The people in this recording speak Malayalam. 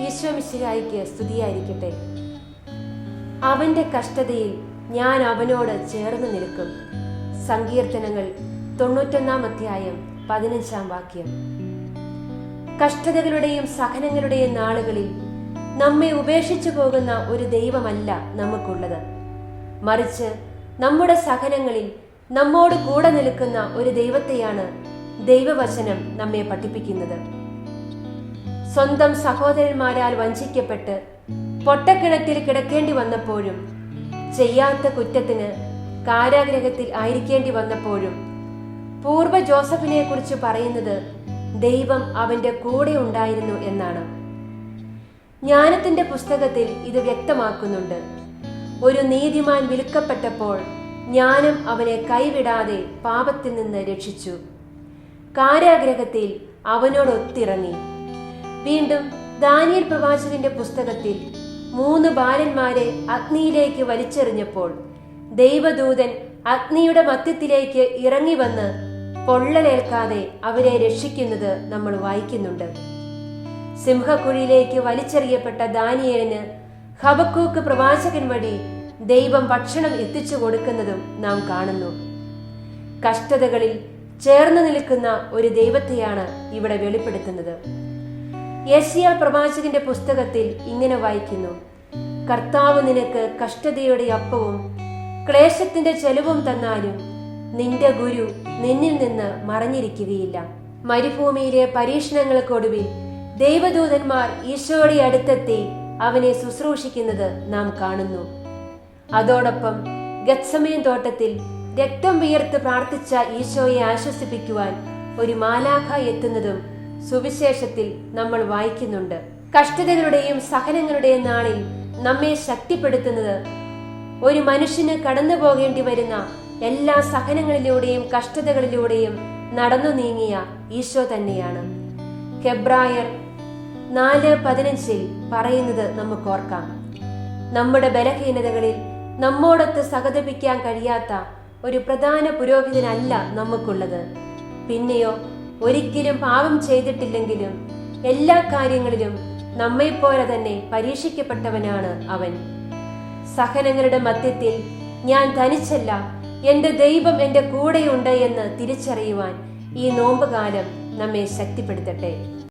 ഈശോമിശിഹായിക്ക് സ്തുതിയായിരിക്കട്ടെ. അവന്റെ കഷ്ടതയിൽ ഞാൻ അവനോട് ചേർന്ന് നിൽക്കും. സങ്കീർത്തനങ്ങൾ തൊണ്ണൂറ്റൊന്നാം അധ്യായം പതിനഞ്ചാം വാക്യം. കഷ്ടതകളുടെയും സഹനങ്ങളുടെയും നാളുകളിൽ നമ്മെ ഉപേക്ഷിച്ചു പോകുന്ന ഒരു ദൈവമല്ല നമുക്കുള്ളത്. മറിച്ച് നമ്മുടെ സഹനങ്ങളിൽ നമ്മോട് കൂടെ നിൽക്കുന്ന ഒരു ദൈവത്തെയാണ് ദൈവവചനം നമ്മെ പഠിപ്പിക്കുന്നത്. സ്വന്തം സഹോദരന്മാരാൽ വഞ്ചിക്കപ്പെട്ട് പൊട്ടക്കിണറ്റിൽ കിടക്കേണ്ടി വന്നപ്പോഴും ചെയ്യാത്ത കുറ്റത്തിന് കാരാഗ്രഹത്തിൽ ആയിരിക്കേണ്ടി വന്നപ്പോഴും പൂർവ ജോസഫിനെ കുറിച്ച് പറയുന്നത് ദൈവം അവന്റെ കൂടെ ഉണ്ടായിരുന്നു എന്നാണ്. ജ്ഞാനത്തിന്റെ പുസ്തകത്തിൽ ഇത് വ്യക്തമാക്കുന്നുണ്ട്. ഒരു നീതിമാൻ വിൽക്കപ്പെട്ടപ്പോൾ ജ്ഞാനം അവനെ കൈവിടാതെ പാപത്തിൽ നിന്ന് രക്ഷിച്ചു. കാരാഗ്രഹത്തിൽ അവനോടൊത്തിറങ്ങി. വീണ്ടും ദാനിയൽ പ്രവാചകന്റെ പുസ്തകത്തിൽ മൂന്ന് ബാലന്മാരെ അഗ്നിയിലേക്ക് വലിച്ചെറിഞ്ഞപ്പോൾ ദൈവദൂതൻ അഗ്നിയുടെ മധ്യത്തിലേക്ക് ഇറങ്ങി വന്ന് പൊള്ളലേൽക്കാതെ അവരെ രക്ഷിക്കുന്നത് നമ്മൾ വായിക്കുന്നുണ്ട്. സിംഹക്കുഴിയിലേക്ക് വലിച്ചെറിയപ്പെട്ട ദാനിയേലിന് ഹബക്കൂക്ക് പ്രവാചകൻ വഴി ദൈവം ഭക്ഷണം എത്തിച്ചു കൊടുക്കുന്നതും നാം കാണുന്നു. കഷ്ടതകളിൽ ചേർന്ന് നിൽക്കുന്ന ഒരു ദൈവത്തെയാണ് ഇവിടെ വെളിപ്പെടുത്തുന്നത്. യശിയ പ്രവാചകന്റെ പുസ്തകത്തിൽ ഇങ്ങനെ വായിക്കുന്നു. കർത്താവ് നിനക്ക് കഷ്ടതയുടെ അപ്പവും ക്ലേശത്തിന്റെ ചെലവും തന്നാലും നിന്റെ ഗുരു നിന്നിൽ നിന്ന് മറഞ്ഞിരിക്കുകയില്ല. മരുഭൂമിയിലെ പരീക്ഷണങ്ങൾക്കൊടുവിൽ ദൈവദൂതന്മാർ ഈശോയുടെ അടുത്തെത്തി അവനെ ശുശ്രൂഷിക്കുന്നത് നാം കാണുന്നു. അതോടൊപ്പം ഗത്സമയം തോട്ടത്തിൽ രക്തം വിയർത്ത് പ്രാർത്ഥിച്ച ഈശോയെ ആശ്വസിപ്പിക്കുവാൻ ഒരു മാലാഖ എത്തുന്നതും സുവിശേഷത്തിൽ നമ്മൾ വായിക്കുന്നുണ്ട്. കഷ്ടതകളുടെയും സഹനങ്ങളുടെയും നാളിൽ നമ്മെ ശക്തിപ്പെടുത്തുന്നത് ഒരു മനുഷ്യന് കടന്നു പോകേണ്ടി വരുന്ന എല്ലാ സഹനങ്ങളിലൂടെയും കഷ്ടതകളിലൂടെയും നടന്നു നീങ്ങിയ ഈശോ തന്നെയാണ്. ഹെബ്രായർ നാല് പതിനഞ്ചിൽ പറയുന്നത് നമുക്ക് ഓർക്കാം. നമ്മുടെ ബലഹീനതകളിൽ നമ്മോടൊത്ത് സഹതപിക്കാൻ കഴിയാത്ത ഒരു പ്രധാന പുരോഹിതനല്ല നമുക്കുള്ളത്. പിന്നെയോ ഒരിക്കലും പാപം ചെയ്തിട്ടില്ലെങ്കിലും എല്ലാ കാര്യങ്ങളിലും നമ്മെപ്പോലെ തന്നെ പരീക്ഷിക്കപ്പെട്ടവനാണ് അവൻ. സഹനങ്ങളുടെ മധ്യത്തിൽ ഞാൻ തനിച്ചല്ല എന്റെ ദൈവം എന്റെ കൂടെയുണ്ട് എന്ന് തിരിച്ചറിയുവാൻ ഈ നോമ്പുകാലം നമ്മെ ശക്തിപ്പെടുത്തട്ടെ.